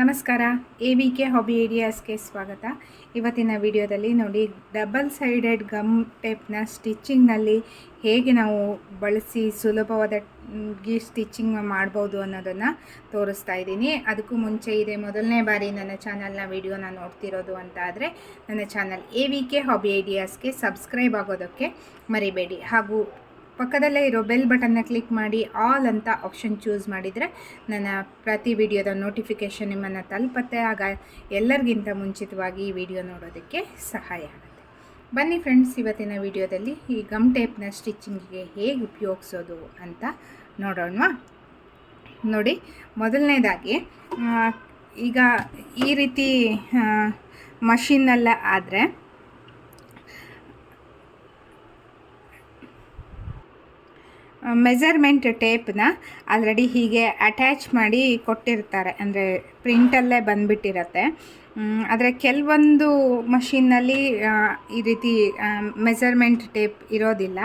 ನಮಸ್ಕಾರ, A V K hobby ಐಡಿಯಾಸ್ಗೆ ಸ್ವಾಗತ. ಇವತ್ತಿನ ವಿಡಿಯೋದಲ್ಲಿ ನೋಡಿ ಡಬಲ್ ಸೈಡೆಡ್ ಗಮ್ ಟೇಪ್ನ ಸ್ಟಿಚ್ಚಿಂಗ್ನಲ್ಲಿ ಹೇಗೆ ನಾವು ಬಳಸಿ ಸುಲಭವಾದ ಸ್ಟಿಚ್ಚಿಂಗ್ ಮಾಡ್ಬೋದು ಅನ್ನೋದನ್ನು ತೋರಿಸ್ತಾ ಇದ್ದೀನಿ. ಅದಕ್ಕೂ ಮುಂಚೆ ಇದೆ ಮೊದಲನೇ ಬಾರಿ ನನ್ನ ಚಾನಲ್ನ ವಿಡಿಯೋನ ನೋಡ್ತಿರೋದು ಅಂತ ಆದರೆ ನನ್ನ channel A V K hobby ಐಡಿಯಾಸ್ಗೆ subscribe ಆಗೋದಕ್ಕೆ ಮರಿಬೇಡಿ. ಹಾಗೂ ಪಕ್ಕದಲ್ಲೇ ಇರೋ ಬೆಲ್ ಬಟನ್ನ ಕ್ಲಿಕ್ ಮಾಡಿ ಆಲ್ ಅಂತ ಆಪ್ಷನ್ ಚೂಸ್ ಮಾಡಿದರೆ ನನ್ನ ಪ್ರತಿ ವಿಡಿಯೋದ ನೋಟಿಫಿಕೇಷನ್ ನಿಮ್ಮನ್ನು ತಲುಪತ್ತೆ. ಆಗ ಎಲ್ಲರಿಗಿಂತ ಮುಂಚಿತವಾಗಿ ಈ ವಿಡಿಯೋ ನೋಡೋದಕ್ಕೆ ಸಹಾಯ ಆಗುತ್ತೆ. ಬನ್ನಿ ಫ್ರೆಂಡ್ಸ್ ಇವತ್ತಿನ ವಿಡಿಯೋದಲ್ಲಿ ಈ ಗಮ್ ಟೇಪ್ನ ಸ್ಟಿಚ್ಚಿಂಗಿಗೆ ಹೇಗೆ ಉಪಯೋಗಿಸೋದು ಅಂತ ನೋಡೋಣವಾ? ನೋಡಿ, ಮೊದಲನೇದಾಗಿ ಈಗ ಈ ರೀತಿ ಮಷಿನ್ನೆಲ್ಲ ಆದರೆ ಮೆಜರ್ಮೆಂಟ್ ಟೇಪ್ನ ಆಲ್ರೆಡಿ ಹೀಗೆ ಅಟ್ಯಾಚ್ ಮಾಡಿ ಕೊಟ್ಟಿರ್ತಾರೆ. ಅಂದರೆ ಪ್ರಿಂಟಲ್ಲೇ ಬಂದುಬಿಟ್ಟಿರತ್ತೆ. ಆದರೆ ಕೆಲವೊಂದು ಮಷಿನ್ನಲ್ಲಿ ಈ ರೀತಿ ಮೆಜರ್ಮೆಂಟ್ ಟೇಪ್ ಇರೋದಿಲ್ಲ.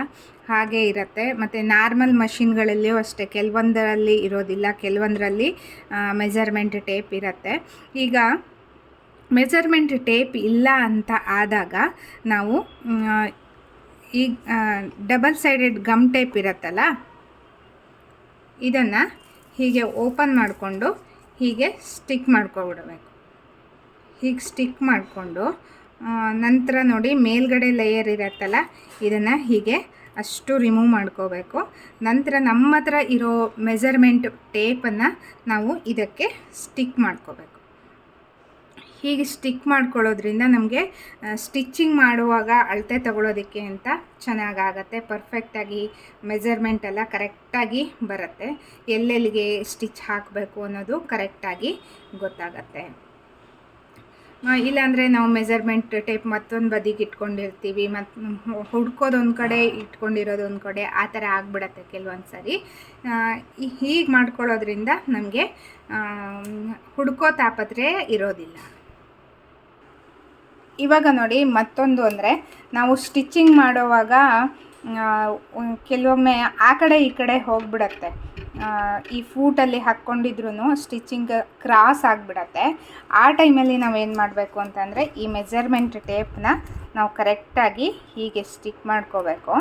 ಹಾಗೆ ಇರುತ್ತೆ. ಮತ್ತು ನಾರ್ಮಲ್ ಮಷಿನ್ಗಳಲ್ಲಿಯೂ ಅಷ್ಟೇ, ಕೆಲವೊಂದರಲ್ಲಿ ಇರೋದಿಲ್ಲ. ಕೆಲವೊಂದರಲ್ಲಿ ಮೆಜರ್ಮೆಂಟ್ ಟೇಪ್ ಇರುತ್ತೆ. ಈಗ ಮೆಜರ್ಮೆಂಟ್ ಟೇಪ್ ಇಲ್ಲ ಅಂತ ಆದಾಗ ನಾವು ಈ ಡಬಲ್ ಸೈಡೆಡ್ ಗಮ್ ಟೇಪ್ ಇರುತ್ತಲ್ಲ? ಇದನ್ನು ಹೀಗೆ ಓಪನ್ ಮಾಡಿಕೊಂಡು ಹೀಗೆ ಸ್ಟಿಕ್ ಮಾಡ್ಕೊಬಿಡಬೇಕು. ಹೀಗೆ ಸ್ಟಿಕ್ ಮಾಡಿಕೊಂಡು ನಂತರ ನೋಡಿ ಮೇಲ್ಗಡೆ ಲೇಯರ್ ಇರುತ್ತಲ್ಲ, ಇದನ್ನು ಹೀಗೆ ಅಷ್ಟು ರಿಮೂವ್ ಮಾಡ್ಕೋಬೇಕು. ನಂತರ ನಮ್ಮ ಹತ್ರ ಇರೋ ಮೆಜರ್ಮೆಂಟ್ ಟೇಪನ್ನು ನಾವು ಇದಕ್ಕೆ ಸ್ಟಿಕ್ ಮಾಡ್ಕೋಬೇಕು. ಹೀಗೆ ಸ್ಟಿಕ್ ಮಾಡ್ಕೊಳ್ಳೋದ್ರಿಂದ ನಮಗೆ ಸ್ಟಿಚ್ಚಿಂಗ್ ಮಾಡುವಾಗ ಅಳತೆ ತಗೊಳ್ಳೋದಕ್ಕೆ ಅಂತ ಚೆನ್ನಾಗಾಗತ್ತೆ. ಪರ್ಫೆಕ್ಟಾಗಿ ಮೆಜರ್ಮೆಂಟ್ ಎಲ್ಲ ಕರೆಕ್ಟಾಗಿ ಬರುತ್ತೆ. ಎಲ್ಲೆಲ್ಲಿಗೆ ಸ್ಟಿಚ್ ಹಾಕಬೇಕು ಅನ್ನೋದು ಕರೆಕ್ಟಾಗಿ ಗೊತ್ತಾಗತ್ತೆ. ಇಲ್ಲಾಂದರೆ ನಾವು ಮೆಜರ್ಮೆಂಟ್ ಟೇಪ್ ಮತ್ತೊಂದು ಬದಿಗೆ ಇಟ್ಕೊಂಡಿರ್ತೀವಿ. ಮತ್ತು ಹುಡ್ಕೋದೊಂದು ಕಡೆ, ಇಟ್ಕೊಂಡಿರೋದೊಂದು ಕಡೆ ಆ ಥರ ಆಗಿಬಿಡತ್ತೆ ಕೆಲವೊಂದು ಸರಿ. ಹೀಗೆ ಮಾಡ್ಕೊಳ್ಳೋದ್ರಿಂದ ನಮಗೆ ಹುಡ್ಕೋ ತಾಪತ್ರೆ ಇರೋದಿಲ್ಲ. ಇವಾಗ ನೋಡಿ ಮತ್ತೊಂದು ಅಂದರೆ ನಾವು ಸ್ಟಿಚ್ಚಿಂಗ್ ಮಾಡೋವಾಗ ಕೆಲವೊಮ್ಮೆ ಆ ಕಡೆ ಈ ಕಡೆ ಹೋಗಿಬಿಡತ್ತೆ. ಈ ಫೂಟಲ್ಲಿ ಹಾಕ್ಕೊಂಡಿದ್ರು ಸ್ಟಿಚ್ಚಿಂಗ್ ಕ್ರಾಸ್ ಆಗಿಬಿಡತ್ತೆ. ಆ ಟೈಮಲ್ಲಿ ನಾವು ಏನು ಮಾಡಬೇಕು ಅಂತಂದರೆ ಈ ಮೆಜರ್ಮೆಂಟ್ ಟೇಪ್ನ ನಾವು ಕರೆಕ್ಟಾಗಿ ಹೀಗೆ ಸ್ಟಿಕ್ ಮಾಡ್ಕೋಬೇಕು.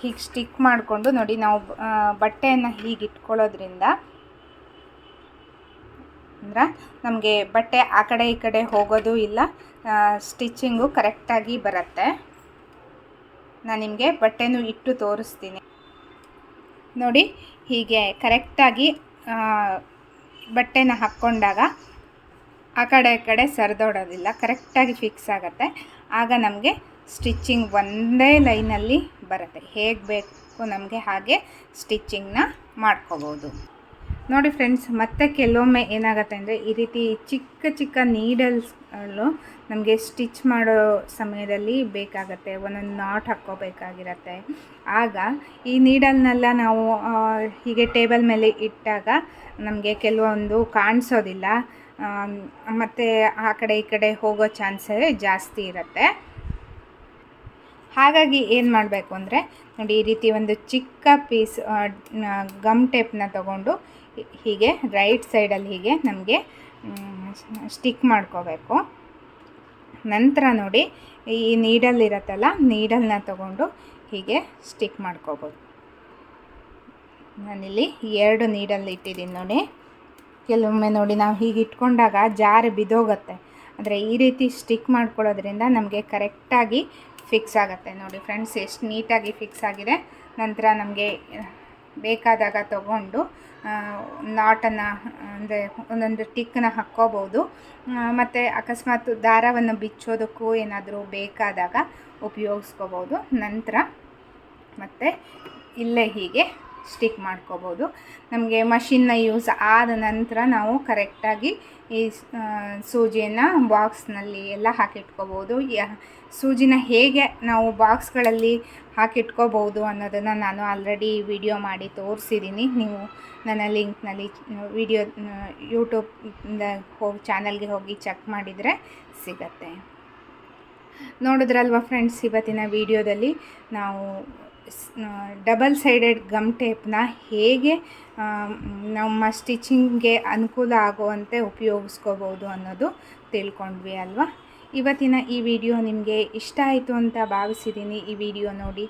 ಹೀಗೆ ಸ್ಟಿಕ್ ಮಾಡಿಕೊಂಡು ನೋಡಿ ನಾವು ಬಟ್ಟೆಯನ್ನು ಹೀಗೆ ಇಟ್ಕೊಳ್ಳೋದ್ರಿಂದ ಅಂದ್ರೆ ನಮಗೆ ಬಟ್ಟೆ ಆ ಕಡೆ ಈ ಕಡೆ ಹೋಗೋದು ಇಲ್ಲ ಸ್ಟಿಚ್ಚಿಂಗು ಕರೆಕ್ಟಾಗಿ ಬರುತ್ತೆ. ನಾನು ನಿಮಗೆ ಬಟ್ಟೆನೂ ಇಟ್ಟು ತೋರಿಸ್ತೀನಿ. ನೋಡಿ, ಹೀಗೆ ಕರೆಕ್ಟಾಗಿ ಬಟ್ಟೆನ ಹಾಕ್ಕೊಂಡಾಗ ಆ ಕಡೆ ಈ ಕಡೆ ಸರಿದೋಡೋದಿಲ್ಲ, ಕರೆಕ್ಟಾಗಿ ಫಿಕ್ಸ್ ಆಗುತ್ತೆ. ಆಗ ನಮಗೆ ಸ್ಟಿಚ್ಚಿಂಗ್ ಒಂದೇ ಲೈನಲ್ಲಿ ಬರುತ್ತೆ. ಹೇಗೆ ಬೇಕು ನಮಗೆ ಹಾಗೆ ಸ್ಟಿಚ್ಚಿಂಗ್ನ ಮಾಡ್ಕೋಬೋದು. ನೋಡಿ ಫ್ರೆಂಡ್ಸ್, ಮತ್ತೆ ಕೆಲವೊಮ್ಮೆ ಏನಾಗುತ್ತೆ ಅಂದರೆ ಈ ರೀತಿ ಚಿಕ್ಕ ಚಿಕ್ಕ ನೀಡಲ್ಸ್ಗಳು ನಮಗೆ ಸ್ಟಿಚ್ ಮಾಡೋ ಸಮಯದಲ್ಲಿ ಬೇಕಾಗತ್ತೆ, ಒಂದೊಂದು ನಾಟ್ ಹಾಕ್ಕೋಬೇಕಾಗಿರತ್ತೆ. ಆಗ ಈ ನೀಡಲ್ನೆಲ್ಲ ನಾವು ಹೀಗೆ ಟೇಬಲ್ ಮೇಲೆ ಇಟ್ಟಾಗ ನಮಗೆ ಕೆಲವೊಂದು ಕಾಣಿಸೋದಿಲ್ಲ. ಮತ್ತು ಆ ಕಡೆ ಈ ಕಡೆ ಹೋಗೋ ಚಾನ್ಸೇ ಜಾಸ್ತಿ ಇರುತ್ತೆ. ಹಾಗಾಗಿ ಏನು ಮಾಡಬೇಕು ಅಂದರೆ, ನೋಡಿ ಈ ರೀತಿ ಒಂದು ಚಿಕ್ಕ ಪೀಸ್ ಗಮ್ ಟೇಪ್ನ ತಗೊಂಡು ಹೀಗೆ ರೈಟ್ ಸೈಡಲ್ಲಿ ಹೀಗೆ ನಮಗೆ ಸ್ಟಿಕ್ ಮಾಡ್ಕೋಬೇಕು. ನಂತರ ನೋಡಿ, ಈ ನೀಡಲ್ ಇರತ್ತಲ್ಲ ನೀಡಲ್ನ ತಗೊಂಡು ಹೀಗೆ ಸ್ಟಿಕ್ ಮಾಡ್ಕೋಬೋದು. ನಾನಿಲ್ಲಿ ಎರಡು ನೀಡಲ್ ಇಟ್ಟಿದ್ದೀನಿ ನೋಡಿ. ಕೆಲವೊಮ್ಮೆ ನೋಡಿ ನಾವು ಹೀಗೆ ಇಟ್ಕೊಂಡಾಗ ಜಾರು ಬಿದ್ದೋಗುತ್ತೆ ಆದರೆ ಈ ರೀತಿ ಸ್ಟಿಕ್ ಮಾಡ್ಕೊಳ್ಳೋದ್ರಿಂದ ನಮಗೆ ಕರೆಕ್ಟಾಗಿ ಫಿಕ್ಸ್ ಆಗುತ್ತೆ. ನೋಡಿ ಫ್ರೆಂಡ್ಸ್ ಎಷ್ಟು ನೀಟಾಗಿ ಫಿಕ್ಸ್ ಆಗಿದೆ. ನಂತರ ನಮಗೆ ಬೇಕಾದಾಗ ತಗೊಂಡು ನಾಟನ್ನು, ಅಂದರೆ ಒಂದೊಂದು ಟಿಕ್ಕನ್ನ ಹಾಕ್ಕೋಬೋದು. ಮತ್ತು ಅಕಸ್ಮಾತ್ ದಾರವನ್ನು ಬಿಚ್ಚೋದಕ್ಕೂ ಏನಾದರೂ ಬೇಕಾದಾಗ ಉಪಯೋಗಿಸ್ಕೋಬೋದು. ನಂತರ ಮತ್ತು ಇಲ್ಲೇ ಹೀಗೆ ಸ್ಟಿಕ್ ಮಾಡ್ಕೋಬೋದು. ನಮಗೆ ಮಷಿನ್ನ ಯೂಸ್ ಆದ ನಂತರ ನಾವು ಕರೆಕ್ಟಾಗಿ ಈ ಸೂಜಿಯನ್ನು ಬಾಕ್ಸ್ನಲ್ಲಿ ಎಲ್ಲ ಹಾಕಿಟ್ಕೋಬೋದು. ಸೂಜಿನ ಹೇಗೆ ನಾವು ಬಾಕ್ಸ್ಗಳಲ್ಲಿ ಹಾಕಿಟ್ಕೋಬೋದು ಅನ್ನೋದನ್ನು ನಾನು ಆಲ್ರೆಡಿ ವಿಡಿಯೋ ಮಾಡಿ ತೋರಿಸಿದ್ದೀನಿ ನೀವು ನನ್ನ ಲಿಂಕ್ನಲ್ಲಿ ವಿಡಿಯೋ ಯೂಟ್ಯೂಬ್ದ ಹೋಗಿ ಚಾನಲ್ಗೆ ಹೋಗಿ ಚೆಕ್ ಮಾಡಿದರೆ ಸಿಗತ್ತೆ. ನೋಡಿದ್ರಲ್ವ ಫ್ರೆಂಡ್ಸ್, ಇವತ್ತಿನ ವಿಡಿಯೋದಲ್ಲಿ ನಾವು ಡಬಲ್ ಸೈಡೆಡ್ ಗಮ್ ಟೇಪ್ನ ಹೇಗೆ ನಮ್ಮ ಸ್ಟಿಚಿಂಗ್ಗೆ ಅನುಕೂಲ ಆಗುವಂತೆ ಉಪಯೋಗಿಸ್ಕೋಬೋದು ಅನ್ನೋದು ತಿಳ್ಕೊಂಡ್ವಿ ಅಲ್ವಾ? ಇವತ್ತಿನ ಈ ವಿಡಿಯೋ ನಿಮಗೆ ಇಷ್ಟ ಆಯಿತು ಅಂತ ಭಾವಿಸಿದ್ದೀನಿ ಈ ವಿಡಿಯೋ ನೋಡಿ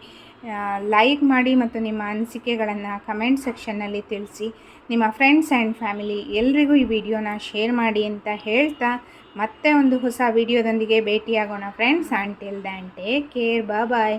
ಲೈಕ್ ಮಾಡಿ ಮತ್ತು ನಿಮ್ಮ ಅನಿಸಿಕೆಗಳನ್ನು ಕಮೆಂಟ್ ಸೆಕ್ಷನ್ನಲ್ಲಿ ತಿಳಿಸಿ. ನಿಮ್ಮ ಫ್ರೆಂಡ್ಸ್ ಆ್ಯಂಡ್ ಫ್ಯಾಮಿಲಿ ಎಲ್ರಿಗೂ ಈ ವಿಡಿಯೋನ ಶೇರ್ ಮಾಡಿ ಅಂತ ಹೇಳ್ತಾ, ಮತ್ತೆ ಒಂದು ಹೊಸ ವಿಡಿಯೋದೊಂದಿಗೆ ಭೇಟಿಯಾಗೋಣ friends and till then take care bye